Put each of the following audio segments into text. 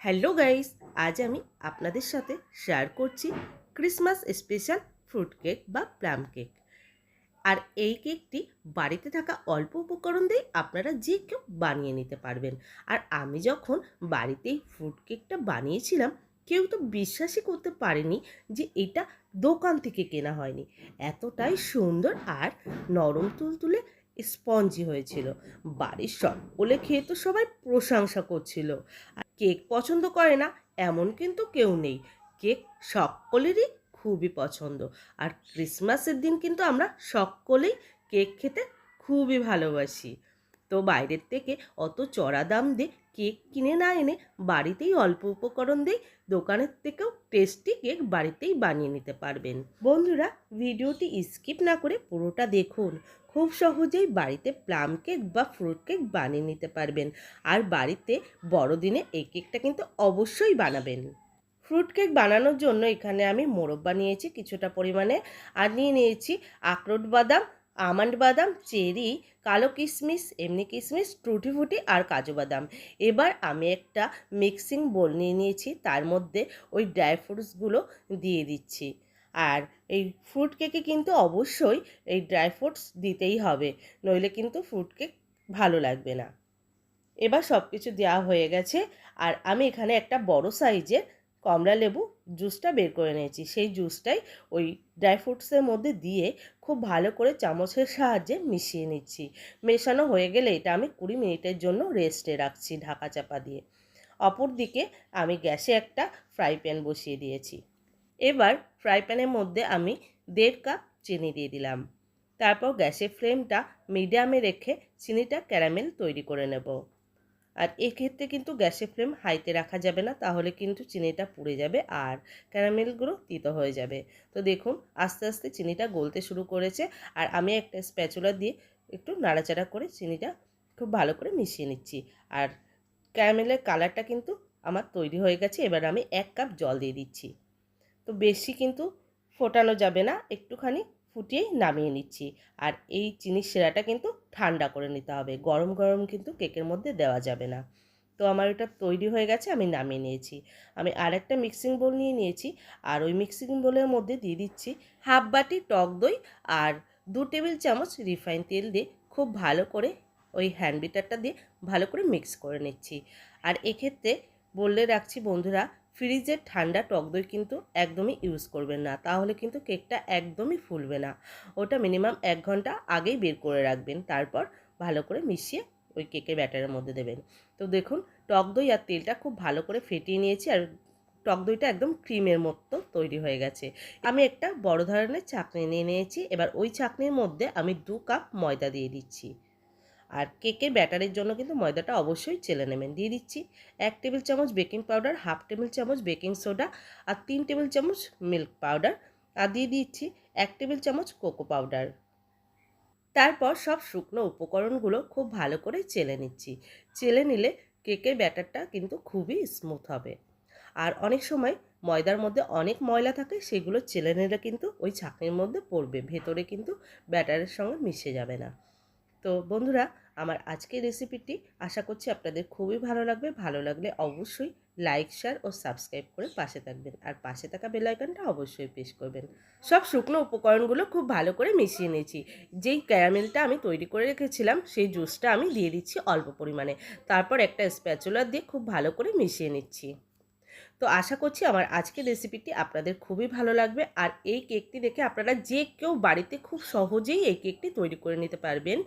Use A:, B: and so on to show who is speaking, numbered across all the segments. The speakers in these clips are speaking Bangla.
A: হ্যালো গাইস, আজ আমি আপনাদের সাথে শেয়ার করছি ক্রিসমাস স্পেশাল ফ্রুট কেক বা প্লাম কেক আর এই কেকটি বাড়িতে থাকা অল্প উপকরণ দিয়ে আপনারা যে কেউ বানিয়ে নিতে পারবেন। আর আমি যখন বাড়িতেই ফ্রুট কেকটা বানিয়েছিলাম, কেউ তো বিশ্বাসই করতে পারেনি যে এটা দোকান থেকে কেনা হয়নি। এতটাই সুন্দর আর নরম তুলতুলে স্পঞ্জি হয়েছিল। বাড়ির সকলে খেয়ে তো সবাই প্রশংসা করছিল। আর কেক পছন্দ করে না, এমন কিন্তু কেউ নেই। কেক সকলেরই খুবই পছন্দ। আর ক্রিসমাসের দিন কিন্তু আমরা সকলেই কেক খেতে খুবই ভালোবাসি। তো বাইরের থেকে অত চড়া দাম দিয়ে কেক কিনে না এনে বাড়িতেই অল্প উপকরণ দিয়ে দোকানের থেকেও টেস্টি কেক বাড়িতেই বানিয়ে নিতে পারবেন। বন্ধুরা, ভিডিওটি স্কিপ না করে পুরোটা দেখুন। খুব সহজেই বাড়িতে প্লাম কেক বা ফ্রুট কেক বানিয়ে নিতে পারবেন। আর বাড়িতে বড়দিনে এই কেকটা কিন্তু অবশ্যই বানাবেন। ফ্রুট কেক বানানোর জন্য এখানে আমি মোরব্বা নিয়েছি কিছুটা পরিমাণে। আর নিয়ে নিয়েছি আখরোট বাদাম আমন্ড বাদাম, চেরি, কালো কিশমিশ এমনি কিশমিশ টুটি ফুটি আর কাজু বাদাম। এবার আমি একটা মিক্সিং বোল নিয়ে নিয়েছি, তার মধ্যে ওই ড্রাই ফ্রুটসগুলো দিয়ে দিচ্ছি। আর এই ফ্রুট কেকে কিন্তু অবশ্যই এই ড্রাই ফ্রুটস দিতেই হবে, নইলে কিন্তু ফ্রুট কেক ভালো লাগবে না। এবার সব কিছু দেওয়া হয়ে গেছে, আর আমি এখানে একটা বড় সাইজের কমলা লেবু জুসটা বের করে নিয়েছি। সেই জুসটাই ওই ড্রাই ফ্রুটসের মধ্যে দিয়ে খুব ভালো করে চামচের সাহায্যে মিশিয়ে নিচ্ছি। মেশানো হয়ে গেলে এটা আমি কুড়ি মিনিটের জন্য রেস্টে রাখছি ঢাকা চাপা দিয়ে। অপর দিকে আমি গ্যাসে একটা ফ্রাই প্যান বসিয়ে দিয়েছি। এবার ফ্রাই প্যানের মধ্যে আমি দেড় কাপ চিনি দিয়ে দিলাম। তারপর গ্যাসের ফ্লেমটা মিডিয়ামে রেখে চিনিটা ক্যারামেল তৈরি করে নেব। আর এক্ষেত্রে কিন্তু গ্যাসের ফ্লেম হাইতে রাখা যাবে না, তাহলে কিন্তু চিনিটা পুড়ে যাবে আর ক্যারামেলগুলো তিতো হয়ে যাবে। তো দেখুন, আস্তে আস্তে চিনিটা গলতে শুরু করেছে আর আমি একটা স্প্যাচুলা দিয়ে একটু নাড়াচাড়া করে চিনিটা খুব ভালো করে মিশিয়ে নিচ্ছি। আর ক্যারামেলের কালারটা কিন্তু আমার তৈরি হয়ে গেছে, এবার আমি এক কাপ জল দিয়ে দিচ্ছি। তো বেশি কিন্তু ফোটানো যাবে না, একটুখানি ফুটিয়েই নামিয়ে নিচ্ছি। আর এই চিনির সেরাটা কিন্তু ঠান্ডা করে নিতে হবে। গরম গরম কিন্তু কেকের মধ্যে দেওয়া যাবে না। তো আমার এটা তৈরি হয়ে গেছে, আমি নামিয়ে নিয়েছি। আমি আর একটা মিক্সিং বোল নিয়ে নিয়েছি, আর ওই মিক্সিং বোলের মধ্যে দিয়ে দিচ্ছি হাফ বাটি টক দই আর দু টেবিল চামচ রিফাইন তেল দিয়ে খুব ভালো করে ওই হ্যান্ড বিটারটা দিয়ে ভালো করে মিক্স করে নিচ্ছি। আর এক্ষেত্রে বললে রাখছি বন্ধুরা ফ্রিজের ঠান্ডা টক দই কিন্তু একদমই ইউজ করবেন না। তাহলে কিন্তু কেকটা একদমই ফুলবে না। ওটা মিনিমাম এক ঘণ্টা আগেই বের করে রাখবেন। তারপর ভালো করে মিশিয়ে ওই কেকের ব্যাটারের মধ্যে দেবেন। তো দেখুন, টক দই আর তেলটা খুব ভালো করে ফেটিয়ে নিয়েছি আর টক দইটা একদম ক্রিমের মতো তৈরি হয়ে গেছে। আমি একটা বড় ধরনের চাকনি নিয়ে নিয়েছি। এবার ওই চাকনির মধ্যে আমি দু কাপ ময়দা দিয়ে দিচ্ছি। আর কেকের ব্যাটারের জন্য কিন্তু ময়দাটা অবশ্যই চেলে নেবেন। দিয়ে দিচ্ছি এক টেবিল চামচ বেকিং পাউডার, হাফ টেবিল চামচ বেকিং সোডা আর তিন টেবিল চামচ মিল্ক পাউডার। আর দিয়ে দিচ্ছি এক টেবিল চামচ কোকো পাউডার। তারপর সব শুকনো উপকরণগুলো খুব ভালো করে চেলে নিচ্ছি। চেলে নিলে কেকের ব্যাটারটা কিন্তু খুবই স্মুথ হবে। আর অনেক সময় ময়দার মধ্যে অনেক ময়লা থাকে, সেগুলো চেলে নিলে কিন্তু ওই ছাঁকনির মধ্যে পড়বে, ভেতরে কিন্তু ব্যাটারের সঙ্গে মিশে যাবে না। তো বন্ধুরা, আমার আজকের রেসিপিটি আশা করছি আপনাদের খুবই ভালো লাগবে। ভালো লাগলে অবশ্যই লাইক শেয়ার ও সাবস্ক্রাইব করে পাশে থাকবেন। আর পাশে থাকা বেল আইকনটা অবশ্যই প্রেস করবেন। সব শুকনো উপকরণগুলো খুব ভালো করে মিশিয়ে নিয়েছি। যেই ক্যারামেলটা আমি তৈরি করে রেখেছিলাম, সেই জুসটা আমি দিয়ে দিচ্ছি অল্প পরিমাণে। তারপর একটা স্প্যাচুলার দিয়ে খুব ভালো করে মিশিয়ে নিচ্ছি। তো আশা করছি আমার আজকের রেসিপিটি আপনাদের খুবই ভালো লাগবে। আর এই কেকটি দেখে আপনারা যে কেউ বাড়িতে খুব সহজেই এই কেকটি তৈরি করে নিতে পারবেন।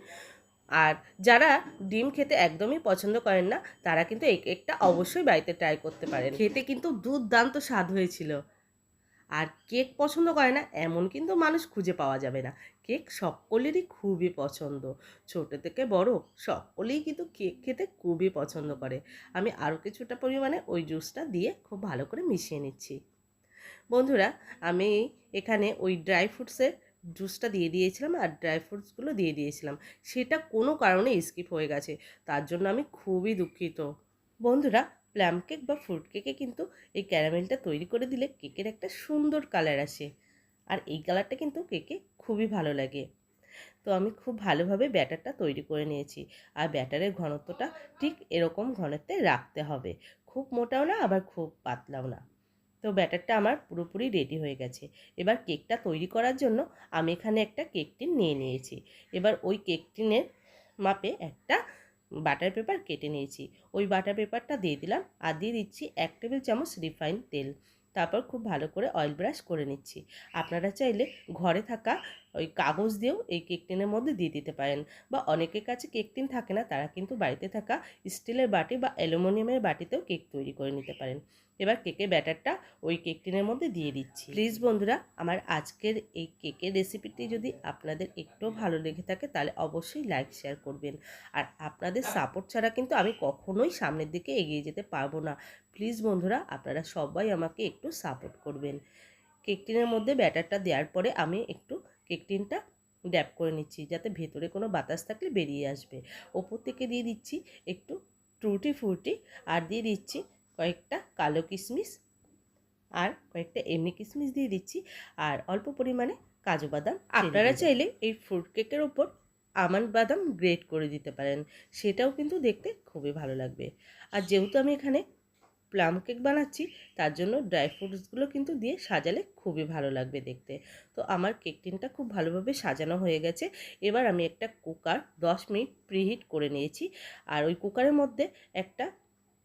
A: আর যারা ডিম খেতে একদমই পছন্দ করেন না, তারা কিন্তু এই কেকটা অবশ্যই বাড়িতে ট্রাই করতে পারেন। খেতে কিন্তু দুর্দান্ত স্বাদ হয়েছিল। আর কেক পছন্দ করে না, এমন কিন্তু মানুষ খুঁজে পাওয়া যাবে না। কেক সকলেরই খুবই পছন্দ। ছোট থেকে বড় সকলেই কিন্তু কেক খেতে খুবই পছন্দ করে। আমি আরও কিছুটা পরিমাণে ওই জুসটা দিয়ে খুব ভালো করে মিশিয়ে নিচ্ছি। বন্ধুরা, আমি এখানে ওই ড্রাই ফ্রুটসের জুসটা দিয়ে দিয়েছিলাম আর ড্রাই ফ্রুটসগুলো দিয়ে দিয়েছিলাম। সেটা কোনো কারণে স্কিপ হয়ে গেছে। তার জন্য আমি খুবই দুঃখিত। বন্ধুরা প্লাম কেক বা ফ্রুট কেকে কিন্তু এই ক্যারামেলটা তৈরি করে দিলে কেকের একটা সুন্দর কালার আসে। আর এই কালারটা কিন্তু কেকে খুবই ভালো লাগে। তো আমি খুব ভালোভাবে ব্যাটারটা তৈরি করে নিয়েছি। আর ব্যাটারের ঘনত্বটা ঠিক এরকম ঘনত্বে রাখতে হবে। খুব মোটাও না, আবার খুব পাতলাও না। তো ব্যাটারটা আমার পুরোপুরি রেডি হয়ে গেছে। এবার কেকটা তৈরি করার জন্য আমি এখানে একটা কেক টিন নিয়ে নিয়েছি। এবার ওই কেক টিনের মাপে একটা বাটার পেপার কেটে নিয়েছি। ওই বাটার পেপারটা দিয়ে দিলাম আর দিয়ে দিচ্ছি এক টেবিল চামচ রিফাইন তেল। তারপর খুব ভালো করে অয়েল ব্রাশ করে নিচ্ছি। আপনারা চাইলে ঘরে থাকা ওই কাগজ দিয়েও এই কেক টিনের মধ্যে দিয়ে দিতে পারেন। বা অনেকের কাছে কেক টিন থাকে না, তারা কিন্তু বাড়িতে থাকা স্টিলের বাটি বা অ্যালুমিনিয়ামের বাটিতেও কেক তৈরি করে নিতে পারেন। এবার কেকের ব্যাটারটা ওই কেক টিনের মধ্যে দিয়ে দিচ্ছি। প্লিজ বন্ধুরা, আমার আজকের এই কেকের রেসিপিটি যদি আপনাদের একটু ভালো লেগে থাকে, তাহলে অবশ্যই লাইক, শেয়ার করবেন। আর আপনাদের সাপোর্ট ছাড়া কিন্তু আমি কখনোই সামনের দিকে এগিয়ে যেতে পারব না। প্লিজ বন্ধুরা, আপনারা সবাই আমাকে একটু সাপোর্ট করবেন। কেক টিনের মধ্যে ব্যাটারটা দেওয়ার পরে আমি একটু কেক টিনটা ড্যাপ করে নিচ্ছি, যাতে ভেতরে কোনো বাতাস থাকলে বেরিয়ে আসবে। ওপর থেকে দিয়ে দিচ্ছি একটু ট্রুটি ফ্রুটি আর দিয়ে দিচ্ছি কয়েকটা কালো কিশমিশ আর কয়েকটা এমনি কিশমিশ দিয়ে দিচ্ছি আর অল্প পরিমাণে কাজু বাদাম আপনারা চাইলে এই ফ্রুট কেকের ওপর আমন্ড বাদাম গ্রেট করে দিতে পারেন, সেটাও কিন্তু দেখতে খুবই ভালো লাগবে। আর যেহেতু আমি এখানে প্লাম কেক বানাচ্ছি, তার জন্য ড্রাই ফ্রুটসগুলো কিন্তু দিয়ে সাজালে খুবই ভালো লাগবে দেখতে। তো আমার কেক টিনটা খুব ভালোভাবে সাজানো হয়ে গেছে। এবার আমি একটা কুকার দশ মিনিট প্রিহিট করে নিয়েছি। আর ওই কুকারের মধ্যে একটা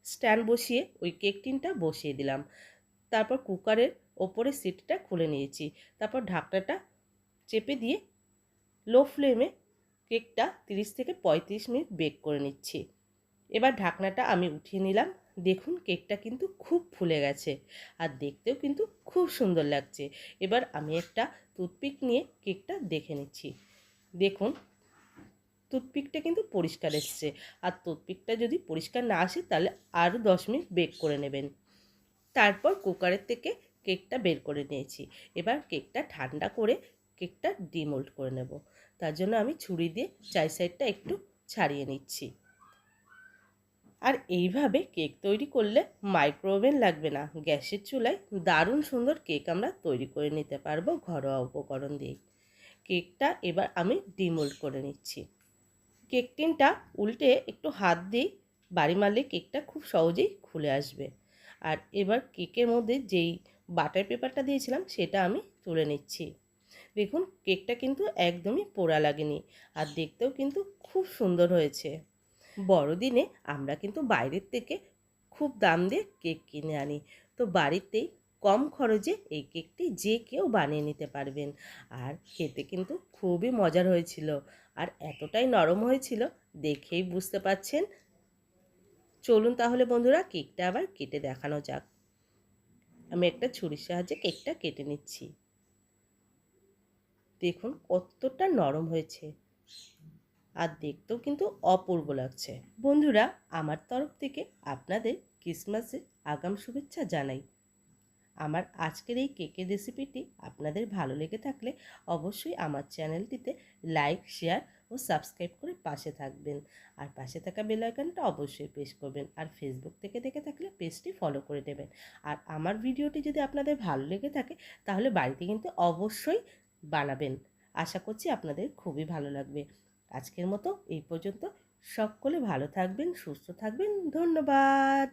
A: স্ট্যান্ড বসিয়ে ওই কেক টিনটা বসিয়ে দিলাম। তারপর কুকারের ওপরে সিটটা খুলে নিয়েছি। তারপর ঢাকনাটা চেপে দিয়ে লো ফ্লেমে কেকটা তিরিশ থেকে পঁয়ত্রিশ মিনিট বেক করে নিচ্ছি। এবার ঢাকনাটা আমি উঠিয়ে নিলাম। দেখুন কেকটা কিন্তু খুব ফুলে গেছে আর দেখতেও কিন্তু খুব সুন্দর লাগছে। এবার আমি একটা টুথপিক নিয়ে কেকটা দেখে নিচ্ছি। দেখুন টুথপিকটা কিন্তু পরিষ্কার এসছে। আর টুথপিকটা যদি পরিষ্কার না আসে তাহলে আরও দশ মিনিট বেক করে নেবেন। তারপর কুকারের থেকে কেকটা বের করে নিয়েছি। এবার কেকটা ঠান্ডা করে কেকটা ডিমোল্ড করে নেব। তার জন্য আমি ছুরি দিয়ে চাই সাইডটা একটু ছাড়িয়ে নিচ্ছি। আর এইভাবে কেক তৈরি করলে মাইক্রোওভেন লাগবে না। গ্যাসের চুলায় দারুণ সুন্দর কেক আমরা তৈরি করে নিতে পারব ঘরোয়া উপকরণ দিয়ে। কেকটা এবার আমি ডিমোল্ড করে নিচ্ছি। কেক টিনটা উল্টে একটু হাত দিই বাড়ি মারলে কেকটা খুব সহজেই খুলে আসবে। আর এবার কেকের মধ্যে যেই বাটার পেপারটা দিয়েছিলাম সেটা আমি তুলে নিচ্ছি। দেখুন, কেকটা কিন্তু একদমই পোড়া লাগেনি আর দেখতেও কিন্তু খুব সুন্দর হয়েছে। বড়দিনে আমরা কিন্তু বাইরের থেকে খুব দাম দিয়ে কেক কিনে আনি। তো বাড়িতেই কম খরচে এই কেকটি যে কেউ বানিয়ে নিতে পারবেন। আর খেতে কিন্তু খুবই মজার হয়েছিল। আর এতটাই নরম হয়েছিল, দেখেই বুঝতে পাচ্ছেন চলুন তাহলে বন্ধুরা, কেকটা আবার কেটে দেখানো যাক। আমি একটা ছুরির সাহায্যে কেকটা কেটে নিচ্ছি। দেখুন কতটা নরম হয়েছে। আর দেখতেও কিন্তু অপূর্ব লাগছে। বন্ধুরা, আমার তরফ থেকে আপনাদের ক্রিসমাসের আগাম শুভেচ্ছা জানাই। আমার আজকের এই কেকের রেসিপিটি আপনাদের ভালো লেগে থাকলে অবশ্যই আমার চ্যানেলটিতে লাইক, শেয়ার ও সাবস্ক্রাইব করে পাশে থাকবেন। আর পাশে থাকা বেল আইকনটা অবশ্যই প্রেস করবেন আর ফেসবুক থেকে দেখে থাকলে পেজটি ফলো করে দেবেন। আর আমার ভিডিওটি যদি আপনাদের ভালো লেগে থাকে, তাহলে বাড়িতে কিন্তু অবশ্যই বানাবেন। আশা করছি আপনাদের খুবই ভালো লাগবে। আজকের মতো এই পর্যন্ত। সকলে ভালো থাকবেন সুস্থ থাকবেন। ধন্যবাদ।